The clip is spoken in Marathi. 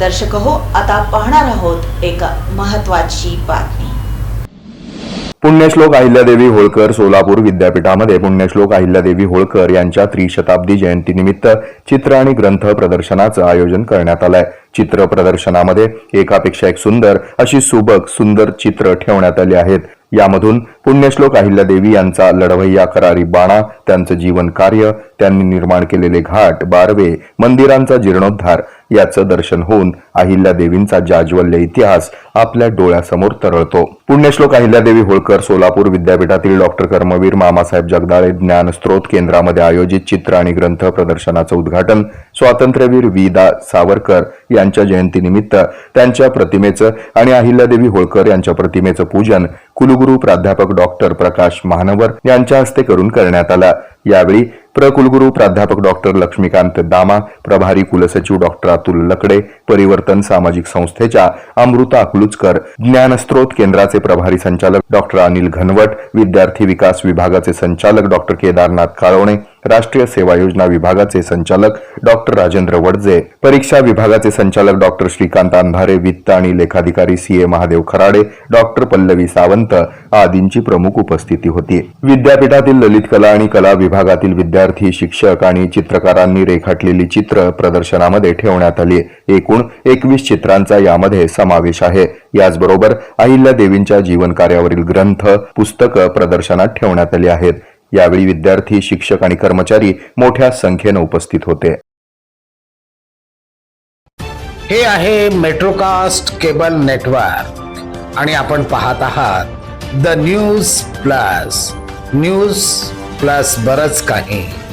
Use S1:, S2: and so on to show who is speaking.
S1: दर्शक हो आता पाहणार आहोत एक महत्वाची बातमी.
S2: पुण्यश्लोक अहिल्यादेवी होळकर सोलापूर विद्यापीठामध्ये पुण्यश्लोक अहिल्यादेवी होळकर यांच्या त्रिशताब्दी जयंतीनिमित्त चित्र आणि ग्रंथ प्रदर्शनाचं आयोजन करण्यात आलंय. चित्र प्रदर्शनामध्ये एकापेक्षा एक सुंदर अशी सुबक सुंदर चित्र ठेवण्यात आली आहेत. यामधून पुण्यश्लोक अहिल्यादेवी यांचा लढवय्या करारी बाणा त्यांचं जीवन कार्य त्यांनी निर्माण केलेले घाट बारवे मंदिरांचा जीर्णोद्धार याचं दर्शन होऊन अहिल्यादेवींचा जाज्वल्य इतिहास आपल्या डोळ्यासमोर तरळतो. पुण्यश्लोक अहिल्यादेवी होळकर सोलापूर विद्यापीठातील डॉक्टर कर्मवीर मामासाहेब जगदाळे ज्ञानस्त्रोत केंद्रामध्ये आयोजित चित्र आणि ग्रंथ प्रदर्शनाचं उद्घाटन स्वातंत्र्यवीर वी दा सावरकर यांच्या जयंतीनिमित्त त्यांच्या प्रतिमेचं आणि अहिल्यादेवी होळकर यांच्या प्रतिमेचं पूजन कुलगुरू प्राध्यापक डॉक्टर प्रकाश महानवर यांच्या हस्ते करून करण्यात आला. यावेळी प्रकुलगुरू प्राध्यापक डॉक्टर लक्ष्मीकांत दामा प्रभारी कुलसचिव डॉक्टर अतुल लकडे परिवर्तन सामाजिक संस्थेच्या अमृता अकलुचकर ज्ञानस्त्रोत केंद्राचे प्रभारी संचालक डॉक्टर अनिल घनवट विद्यार्थी विकास विभागाचे संचालक डॉक्टर केदारनाथ काळवणे राष्ट्रीय सेवा योजना विभागाचे संचालक डॉक्टर राजेंद्र वडजे परीक्षा विभागाचे संचालक डॉक्टर श्रीकांत अंधारे वित्त आणि लेखाधिकारी C A Mahadev Kharade doctor Pallavi Sawant आदींची प्रमुख उपस्थिती होती. विद्यापीठातील ललित कला आणि कला विभागातील विद्या विद्यार्थी शिक्षक आणि चित्रकारांनी रेखाटलेली चित्र प्रदर्शनामध्ये ठेवण्यात आली. एकूण एकवीस चित्रांचा यामध्ये समावेश आहे. याचबरोबर अहिल्या देवींच्या जीवन कार्यावरील ग्रंथ पुस्तकं प्रदर्शनात ठेवण्यात आली आहेत. यावेळी विद्यार्थी शिक्षक आणि कर्मचारी मोठ्या संख्येनं उपस्थित होते.
S3: हे आहे मेट्रोकास्ट केबल नेटवर्क आणि आपण पाहत आहात the news plus. News plus बरंच काही.